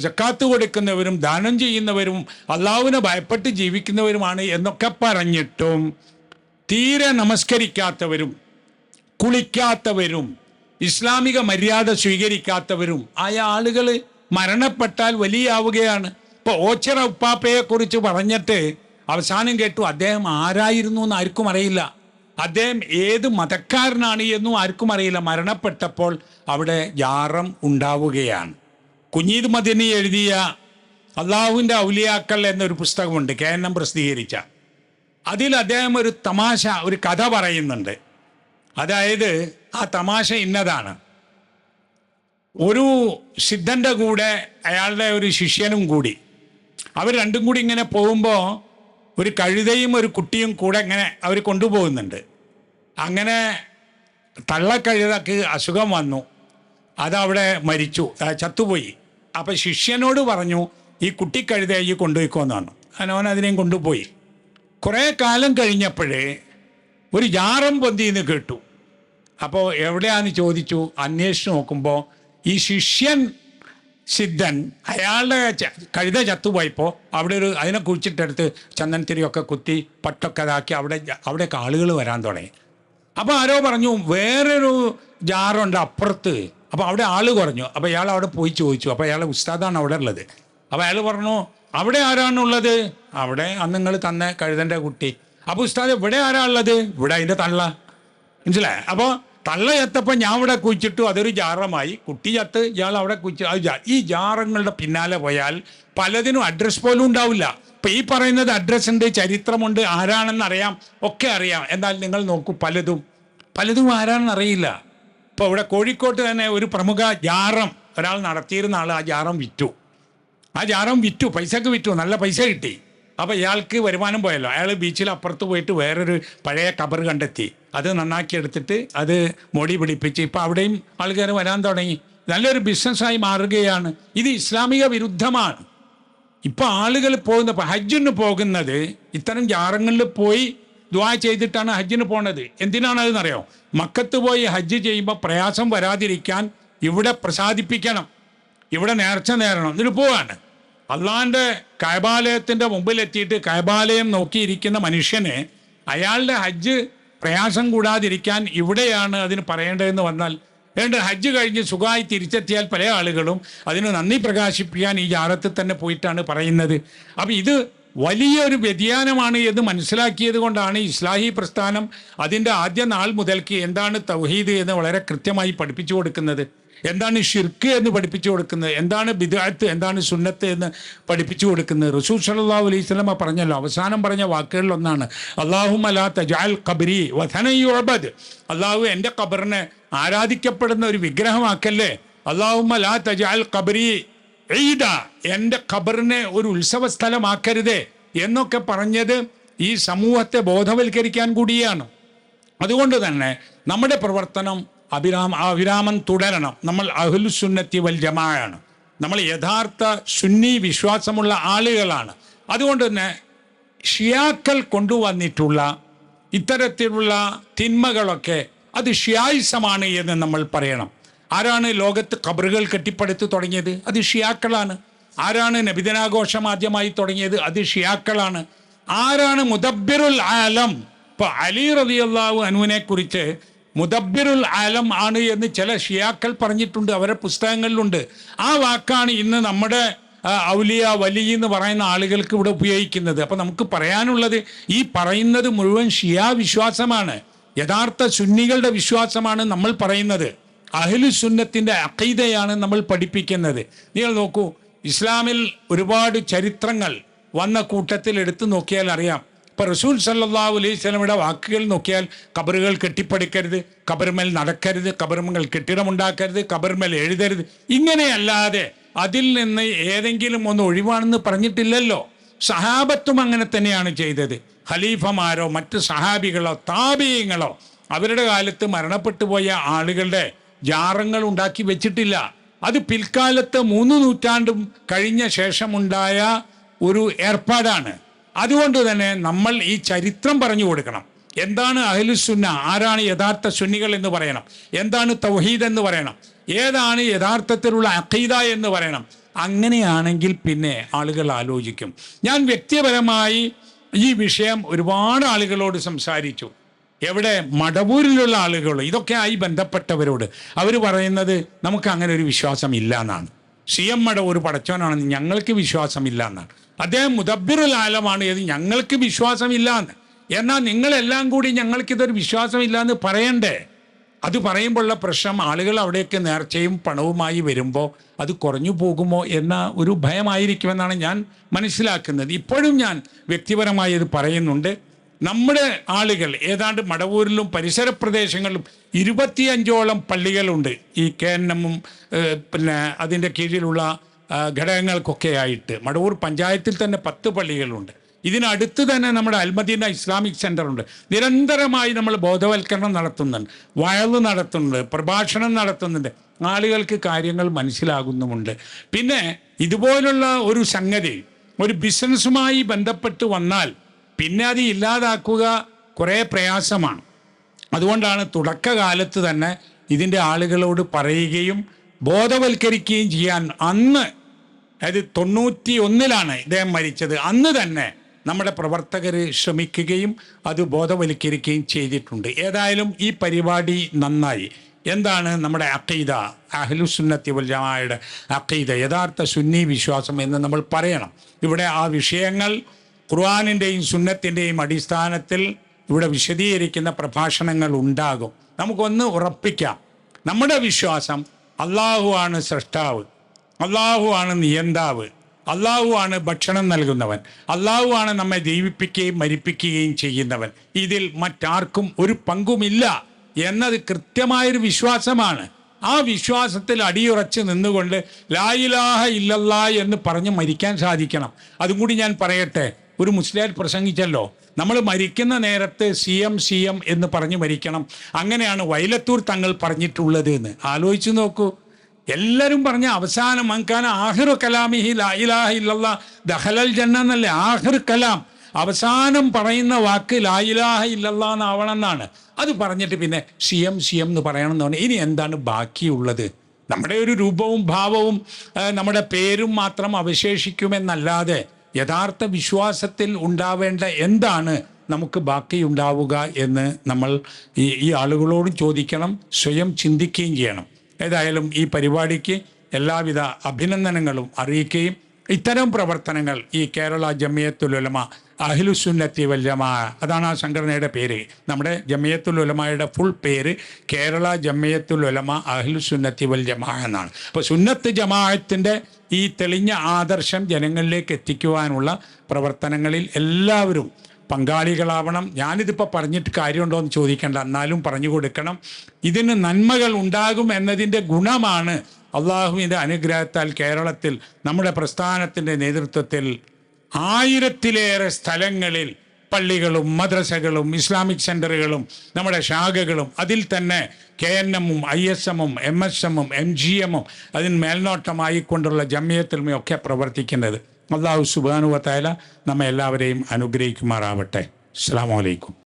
ജക്കാത്ത് കൊടുക്കുന്നവരും ദാനം ചെയ്യുന്നവരും അള്ളാഹുവിനെ ഭയപ്പെട്ട് ജീവിക്കുന്നവരുമാണ് എന്നൊക്കെ പറഞ്ഞിട്ടും തീരെ നമസ്കരിക്കാത്തവരും കുളിക്കാത്തവരും ഇസ്ലാമിക മര്യാദ സ്വീകരിക്കാത്തവരും ആയ ആളുകൾ മരണപ്പെട്ടാൽ വലിയാവുകയാണ്. ഇപ്പോൾ ഓച്ചിറ ഉപ്പാപ്പയെ കുറിച്ച് പറഞ്ഞിട്ട് അവസാനം കേട്ടു അദ്ദേഹം ആരായിരുന്നു എന്ന് ആർക്കും അറിയില്ല. അദ്ദേഹം ഏത് മതക്കാരനാണ് എന്നും ആർക്കും അറിയില്ല. മരണപ്പെട്ടപ്പോൾ അവിടെ ജാറം ഉണ്ടാവുകയാണ്. കുഞ്ഞീദ് മദിനി എഴുതിയ അള്ളാഹുവിന്റെ ഔലിയാക്കൾ എന്നൊരു പുസ്തകമുണ്ട്. കെ എൻ എം പ്രസിദ്ധീകരിച്ച. അതിൽ അദ്ദേഹം ഒരു തമാശ ഒരു കഥ പറയുന്നുണ്ട്. അതായത് ആ തമാശ ഇന്നതാണ്. ഒരു സിദ്ധന്റെ കൂടെ അയാളുടെ ഒരു ശിഷ്യനും കൂടി അവർ രണ്ടും കൂടി ഇങ്ങനെ പോകുമ്പോൾ ഒരു കഴുതയും ഒരു കുട്ടിയും കൂടെ ഇങ്ങനെ അവർ കൊണ്ടുപോകുന്നുണ്ട്. അങ്ങനെ തള്ളക്കഴുതക്ക് അസുഖം വന്നു. അതവിടെ മരിച്ചു. ചത്തുപോയി. അപ്പം ശിഷ്യനോട് പറഞ്ഞു ഈ കുട്ടിക്കഴുതയെ ഈ കൊണ്ടുപോയിക്കോന്നാണ്. അനോൻ അതിനെയും കൊണ്ടുപോയി. കുറേ കാലം കഴിഞ്ഞപ്പോഴേ ഒരു ജാറം പൊന്തിന്ന് കേട്ടു. അപ്പോൾ എവിടെയാന്ന് ചോദിച്ചു? അന്വേഷിച്ച് നോക്കുമ്പോൾ ഈ ശിഷ്യൻ സിദ്ധൻ അയാളുടെ കഴുത ചത്തുപോയപ്പോൾ അവിടെ ഒരു അതിനെ കുഴിച്ചിട്ടെടുത്ത് ചന്ദനത്തിരിയൊക്കെ കുത്തി പട്ടൊക്കെ ഇതാക്കി അവിടെ അവിടെയൊക്കെ ആളുകൾ വരാൻ തുടങ്ങി. അപ്പോൾ ആരോ പറഞ്ഞു വേറൊരു ജാറുണ്ട് അപ്പുറത്ത്. അപ്പോൾ അവിടെ ആൾ കുറഞ്ഞു. അപ്പോൾ ഇയാൾ അവിടെ പോയി ചോദിച്ചു. അപ്പോൾ അയാളെ ഉസ്താദാണ് അവിടെ ഉള്ളത്. അപ്പോൾ അയാൾ പറഞ്ഞു അവിടെ ആരാണുള്ളത് അവിടെ അന്ന് നിങ്ങൾ തന്ന കഴുതന്റെ കുട്ടി. അപ്പോൾ ഉസ്താദ് ഇവിടെ ആരാ ഉള്ളത്? ഇവിടെ അതിന്റെ തള്ള. മനസ്സിലായി? അപ്പോൾ തള്ള ചത്തപ്പോൾ ഞാൻ അവിടെ കുഴിച്ചിട്ടു അതൊരു ജാറമായി. കുട്ടി ചത്ത് ഇയാൾ അവിടെ കുഴിച്ചു അത് ഈ ജാറങ്ങളുടെ പിന്നാലെ പോയാൽ പലതിനും അഡ്രസ്സ് പോലും ഉണ്ടാവില്ല. ഇപ്പം ഈ പറയുന്നത് അഡ്രസ്സ് ഉണ്ട് ചരിത്രമുണ്ട് ആരാണെന്ന് അറിയാം ഒക്കെ അറിയാം. എന്നാൽ നിങ്ങൾ നോക്കൂ പലതും. പലതും ആരാണെന്ന് അറിയില്ല. ഇപ്പോൾ ഇവിടെ കോഴിക്കോട്ട് തന്നെ ഒരു പ്രമുഖ ജാറം ഒരാൾ നടത്തിയിരുന്ന ആൾ ആ ജാറം വിറ്റു. ആ ജാറം വിറ്റു പൈസക്ക് വിറ്റു നല്ല പൈസ കിട്ടി. അപ്പോൾ ഇയാൾക്ക് വരുമാനം പോയല്ലോ. അയാൾ ബീച്ചിൽ അപ്പുറത്ത് പോയിട്ട് വേറൊരു പഴയ കബർ കണ്ടെത്തി. അത് നന്നാക്കി എടുത്തിട്ട് അത് മോടി പിടിപ്പിച്ച് ഇപ്പോൾ അവിടെയും ആൾക്കാർ വരാൻ തുടങ്ങി. നല്ലൊരു ബിസിനസ്സായി മാറുകയാണ്. ഇത് ഇസ്ലാമിക വിരുദ്ധമാണ്. ഇപ്പം ആളുകൾ പോകുന്ന ഹജ്ജിന് പോകുന്നത് ഇത്തരം ജാറങ്ങളിൽ പോയി ദ്വാ ചെയ്തിട്ടാണ് ഹജ്ജിന് പോണത്. എന്തിനാണ് അതെന്നറിയോ മക്കത്ത് പോയി ഹജ്ജ് ചെയ്യുമ്പോൾ പ്രയാസം വരാതിരിക്കാൻ ഇവിടെ പ്രസാദിപ്പിക്കണം. ഇവിടെ നേർച്ച നേരണം. എന്നിട്ട് പോവാണ്. അള്ളാന്റെ കൈബാലയത്തിന്റെ മുമ്പിലെത്തിയിട്ട് കൈബാലയം നോക്കിയിരിക്കുന്ന മനുഷ്യനെ അയാളുടെ ഹജ്ജ് പ്രയാസം കൂടാതിരിക്കാൻ ഇവിടെയാണ് അതിന് പറയേണ്ടതെന്ന് വന്നാൽ ഏണ്ട് ഹജ്ജ് കഴിഞ്ഞ് സുഖമായി തിരിച്ചെത്തിയാൽ പല ആളുകളും അതിന് നന്ദി പ്രകാശിപ്പിക്കാൻ ഈ ജാറത്തിൽ തന്നെ പോയിട്ടാണ് പറയുന്നത്. അപ്പം ഇത് വലിയൊരു വ്യതിയാനമാണ് എന്ന് മനസ്സിലാക്കിയത് കൊണ്ടാണ് ഇസ്ലാഹി പ്രസ്ഥാനം അതിന്റെ ആദ്യ നാൾ മുതൽക്ക് എന്താണ് തൗഹീദ് എന്ന് വളരെ കൃത്യമായി പഠിപ്പിച്ചു കൊടുക്കുന്നത്. എന്താണ് ഷിർക്ക് എന്ന് പഠിപ്പിച്ചു കൊടുക്കുന്നത്? എന്താണ് ബിദാത്ത് എന്താണ് സുന്നത്ത് എന്ന് പഠിപ്പിച്ചു കൊടുക്കുന്നത്? റസൂൽ സല്ലല്ലാഹു അലൈഹി സ്വലമ പറഞ്ഞല്ലോ അവസാനം പറഞ്ഞ വാക്കുകളിൽ ഒന്നാണ് അള്ളാഹു അലാ തജാൽ ഖബരി വധനയുഅബദ് അള്ളാഹു എന്റെ ഖബറിനെ ആരാധിക്കപ്പെടുന്ന ഒരു വിഗ്രഹമാക്കല്ലേ? അള്ളാഹു അലാ തജാൽ ഖബരി ഈദ. എന്റെ ഖബറിനെ ഒരു ഉത്സവ സ്ഥലമാക്കരുതേ എന്നൊക്കെ പറഞ്ഞത് ഈ സമൂഹത്തെ ബോധവൽക്കരിക്കാൻ കൂടിയാണ്. അതുകൊണ്ട് തന്നെ നമ്മുടെ പ്രവർത്തനം അഭിരാമ അഭിരാമൻ തുടരണം. നമ്മൾ അഹുലുസുന്നത്തി വൽ ജമായാണ്. നമ്മൾ യഥാർത്ഥ സുന്നി വിശ്വാസമുള്ള ആളുകളാണ്. അതുകൊണ്ട് തന്നെ ഷിയാക്കൾ കൊണ്ടുവന്നിട്ടുള്ള ഇത്തരത്തിലുള്ള തിന്മകളൊക്കെ അത് ഷിയായിസമാണ് എന്ന് നമ്മൾ പറയണം. ആരാണ് ലോകത്ത് ഖബറുകൾ കെട്ടിപ്പടുത്ത് തുടങ്ങിയത്? അത് ഷിയാക്കളാണ്. ആരാണ് നബിദിനാഘോഷം ആദ്യമായി തുടങ്ങിയത്? അത് ഷിയാക്കളാണ്. ആരാണ് മുദബ്ബിറുൽ ആലം? ഇപ്പൊ അലി റളിയല്ലാഹു അനുവിനെ കുറിച്ച് മുദബ്ബിറുൽ ആലം ആണ് എന്ന് ചില ഷിയാക്കൾ പറഞ്ഞിട്ടുണ്ട് അവരുടെ പുസ്തകങ്ങളിലുണ്ട്. ആ വാക്കാണ് ഇന്ന് നമ്മുടെ ഔലിയ വലി എന്ന് പറയുന്ന ആളുകൾക്ക് ഇവിടെ ഉപയോഗിക്കുന്നത്. അപ്പം നമുക്ക് പറയാനുള്ളത് ഈ പറയുന്നത് മുഴുവൻ ഷിയാ വിശ്വാസമാണ്. യഥാർത്ഥ സുന്നികളുടെ വിശ്വാസമാണ് നമ്മൾ പറയുന്നത്. അഹ്ലു സുന്നത്തിന്റെ അഖീദയാണ് നമ്മൾ പഠിപ്പിക്കുന്നത്. നിങ്ങൾ നോക്കൂ ഇസ്ലാമിൽ ഒരുപാട് ചരിത്രങ്ങൾ വന്ന കൂട്ടത്തിൽ എടുത്തു നോക്കിയാൽ അറിയാം. ഇപ്പൊ റസൂൽ സല്ലല്ലാഹു അലൈഹി സ്വലമിയുടെ വാക്കുകൾ നോക്കിയാൽ കബറുകൾ കെട്ടിപ്പടുക്കരുത് കബർമേൽ നടക്കരുത് കബറുമേൽ കെട്ടിടമുണ്ടാക്കരുത് കബർമേൽ എഴുതരുത്. ഇങ്ങനെയല്ലാതെ അതിൽ നിന്ന് ഏതെങ്കിലും ഒന്ന് ഒഴിവാണെന്ന് പറഞ്ഞിട്ടില്ലല്ലോ. സഹാബത്തും അങ്ങനെ തന്നെയാണ് ചെയ്തത്. ഖലീഫമാരോ മറ്റ് സഹാബികളോ താപീയങ്ങളോ അവരുടെ കാലത്ത് മരണപ്പെട്ടു പോയ ആളുകളുടെ ജാറങ്ങൾ ഉണ്ടാക്കി വെച്ചിട്ടില്ല. അത് പിൽക്കാലത്ത് മൂന്ന് നൂറ്റാണ്ടും കഴിഞ്ഞ ശേഷമുണ്ടായ ഒരു ഏർപ്പാടാണ്. അതുകൊണ്ട് തന്നെ നമ്മൾ ഈ ചരിത്രം പറഞ്ഞു കൊടുക്കണം. എന്താണ് അഹ്ലുസുന്ന ആരാണ് യഥാർത്ഥ സുന്നികൾ എന്ന് പറയണം. എന്താണ് തൗഹീദ് എന്ന് പറയണം. ഏതാണ് യഥാർത്ഥത്തിലുള്ള അഖീദ എന്ന് പറയണം. അങ്ങനെയാണെങ്കിൽ പിന്നെ ആളുകൾ ആലോചിക്കും. ഞാൻ വ്യക്തിപരമായി ഈ വിഷയം ഒരുപാട് ആളുകളോട് സംസാരിച്ചു. എവിടെ? മടവൂരിലുള്ള ആളുകൾ ഇതൊക്കെ ആയി ബന്ധപ്പെട്ടവരോട്. അവർ പറയുന്നത് നമുക്ക് അങ്ങനെ ഒരു വിശ്വാസം ഇല്ല എന്നാണ് സി എം മടവൂർ പടച്ചവനാണെന്ന് ഞങ്ങൾക്ക് വിശ്വാസമില്ല എന്നാണ് അദ്ദേഹം മുദബിറുൽ ആലമാണ് ഏത് ഞങ്ങൾക്ക് വിശ്വാസമില്ല എന്ന് എന്നാൽ നിങ്ങളെല്ലാം കൂടി ഞങ്ങൾക്കിതൊരു വിശ്വാസമില്ല എന്ന് പറയണ്ടേ? അത് പറയുമ്പോഴുള്ള പ്രശ്നം ആളുകൾ അവിടെയൊക്കെ നേർച്ചയും പണവുമായി വരുമ്പോൾ അത് കുറഞ്ഞു പോകുമോ എന്ന ഒരു ഭയമായിരിക്കുമെന്നാണ് ഞാൻ മനസ്സിലാക്കുന്നത്. ഇപ്പോഴും ഞാൻ വ്യക്തിപരമായി ഇത് പറയുന്നുണ്ട്. നമ്മുടെ ആളുകൾ ഏതാണ്ട് മടവൂരിലും പരിസര പ്രദേശങ്ങളിലും ഇരുപത്തിയഞ്ചോളം പള്ളികളുണ്ട്. ഈ കെ എൻ എമ്മും പിന്നെ അതിന്റെ കീഴിലുള്ള ആ, ഘടകങ്ങൾക്കൊക്കെ ആയിട്ട് മടവൂർ പഞ്ചായത്തിൽ തന്നെ പത്ത് പള്ളികളുണ്ട്. ഇതിനടുത്ത് തന്നെ നമ്മുടെ അൽമദീന ഇസ്ലാമിക് സെന്റർ ഉണ്ട് നിരന്തരമായി നമ്മൾ ബോധവൽക്കരണം നടത്തുന്നുണ്ട്. വയൽ നടത്തുന്നുണ്ട്. പ്രഭാഷണം നടത്തുന്നുണ്ട്. ആളുകൾക്ക് കാര്യങ്ങൾ മനസ്സിലാകുന്നുമുണ്ട്. പിന്നെ ഇതുപോലുള്ള ഒരു സംഗതി ഒരു ബിസിനസ്സുമായി ബന്ധപ്പെട്ട് വന്നാൽ പിന്നെ അത് ഇല്ലാതാക്കുക കുറേ പ്രയാസമാണ്. അതുകൊണ്ടാണ് തുടക്കകാലത്ത് തന്നെ ഇതിന്റെ ആളുകളോട് പറയുകയും ബോധവൽക്കരിക്കുകയും ചെയ്യാൻ അന്ന് അതായത് തൊണ്ണൂറ്റി ഒന്നിലാണ് ഇദ്ദേഹം മരിച്ചത്. അന്ന് തന്നെ നമ്മുടെ പ്രവർത്തകർ ശ്രമിക്കുകയും അത് ബോധവൽക്കരിക്കുകയും ചെയ്തിട്ടുണ്ട്. ഏതായാലും ഈ പരിപാടി നന്നായി. എന്താണ് നമ്മുടെ അക്കീദ അഹ്ലുസുന്നത്തി വൽ ജമാഅയുടെ അക്കീദ യഥാർത്ഥ സുന്നി വിശ്വാസം എന്ന് നമ്മൾ പറയണം. ഇവിടെ ആ വിഷയങ്ങൾ ഖുർആാനിന്റെയും സുന്നത്തിന്റെയും അടിസ്ഥാനത്തിൽ ഇവിടെ വിശദീകരിക്കുന്ന പ്രഭാഷണങ്ങൾ ഉണ്ടാകും. നമുക്കൊന്ന് ഉറപ്പിക്കാം. നമ്മുടെ വിശ്വാസം അള്ളാഹു ആണ് സൃഷ്ടാവ്. അള്ളാഹു ആണ് നിയന്താവ്. അള്ളാഹു ആണ് ഭക്ഷണം നൽകുന്നവൻ. അള്ളാഹു ആണ് നമ്മെ ജീവിപ്പിക്കുകയും മരിപ്പിക്കുകയും ചെയ്യുന്നവൻ. ഇതിൽ മറ്റാർക്കും ഒരു പങ്കുമില്ല എന്നത് കൃത്യമായൊരു വിശ്വാസമാണ്. ആ വിശ്വാസത്തിൽ അടിയുറച്ച് നിന്നുകൊണ്ട് ലായിലാഹ ഇല്ലല്ലാ എന്ന് പറഞ്ഞ് മരിക്കാൻ സാധിക്കണം. അതും കൂടി ഞാൻ പറയട്ടെ. ഒരു മുസ്ലിം പ്രസംഗിച്ചല്ലോ. നമ്മൾ മരിക്കുന്ന നേരത്ത് സി എം സി എം എന്ന് പറഞ്ഞ് മരിക്കണം. അങ്ങനെയാണ് വൈലത്തൂർ തങ്ങൾ പറഞ്ഞിട്ടുള്ളത് എന്ന്. ആലോചിച്ച് നോക്കൂ. എല്ലാവരും പറഞ്ഞ അവസാനം മങ്കാന ആഹിർ കലാമിഹി ലാ ഇലാഹ ഇല്ലല്ലാ ദഹലൽ ജന്ന എന്നല്ലേ? ആഹിർ കലാം. അവസാനം പറയുന്ന വാക്ക് ലായിലാഹ ഇല്ലല്ലാ എന്നാവണം എന്നാണ് അത് പറഞ്ഞിട്ട് പിന്നെ സി എം സി എം എന്ന് പറയണം എന്ന് പറഞ്ഞാൽ ഇനി എന്താണ് ബാക്കിയുള്ളത്? നമ്മുടെ ഒരു രൂപവും ഭാവവും നമ്മുടെ പേരും മാത്രം അവശേഷിക്കുമെന്നല്ലാതെ യഥാർത്ഥ വിശ്വാസത്തിൽ ഉണ്ടാവേണ്ട എന്താണ് നമുക്ക് ബാക്കിയുണ്ടാവുക എന്ന് നമ്മൾ ഈ ഈ ആളുകളോടും ചോദിക്കണം സ്വയം ചിന്തിക്കുകയും ചെയ്യണം. ഏതായാലും ഈ പരിപാടിക്ക് എല്ലാവിധ അഭിനന്ദനങ്ങളും അറിയിക്കുകയും ഇത്തരം പ്രവർത്തനങ്ങൾ ഈ കേരള ജമിയത്തുലുലമ അഹിലുസുന്നത്തി വല്യമ അതാണ് ആ സംഘടനയുടെ പേര്. നമ്മുടെ ജമിയത്തുലുലമയുടെ ഫുൾ പേര് കേരള ജമിയത്തുലുലമ അഹിലുസുന്നത്തി വല്യമ എന്നാണ്. അപ്പോൾ സുന്നത്ത് ജമാഅത്തിന്റെ ഈ തെളിഞ്ഞ ആദർശം ജനങ്ങളിലേക്ക് എത്തിക്കുവാനുള്ള പ്രവർത്തനങ്ങളിൽ എല്ലാവരും പങ്കാളികളാവണം. ഞാനിതിപ്പോൾ പറഞ്ഞിട്ട് കാര്യമുണ്ടോ എന്ന് ചോദിക്കേണ്ട. എന്നാലും പറഞ്ഞു കൊടുക്കണം. ഇതിന് നന്മകൾ ഉണ്ടാകും എന്നതിന്റെ ഗുണമാണ് അള്ളാഹുവിന്റെ അനുഗ്രഹത്താൽ കേരളത്തിൽ നമ്മുടെ പ്രസ്ഥാനത്തിന്റെ നേതൃത്വത്തിൽ ആയിരത്തിലേറെ സ്ഥലങ്ങളിൽ പള്ളികളും മദ്രസകളും ഇസ്ലാമിക് സെന്ററുകളും നമ്മുടെ ശാഖകളും അതിൽ തന്നെ കെ എൻ എമ്മും ഐ എസ് എമ്മും എം എസ് എമ്മും എം ജി എമ്മും അതിന് മേൽനോട്ടമായിക്കൊണ്ടുള്ള ജമ്മിയത്തിലുമൊക്കെ പ്രവർത്തിക്കുന്നത്. അള്ളാഹു സുബാനുവത്തായ നമ്മെ എല്ലാവരെയും അനുഗ്രഹിക്കുമാറാവട്ടെ. അസ്സാം വലൈക്കും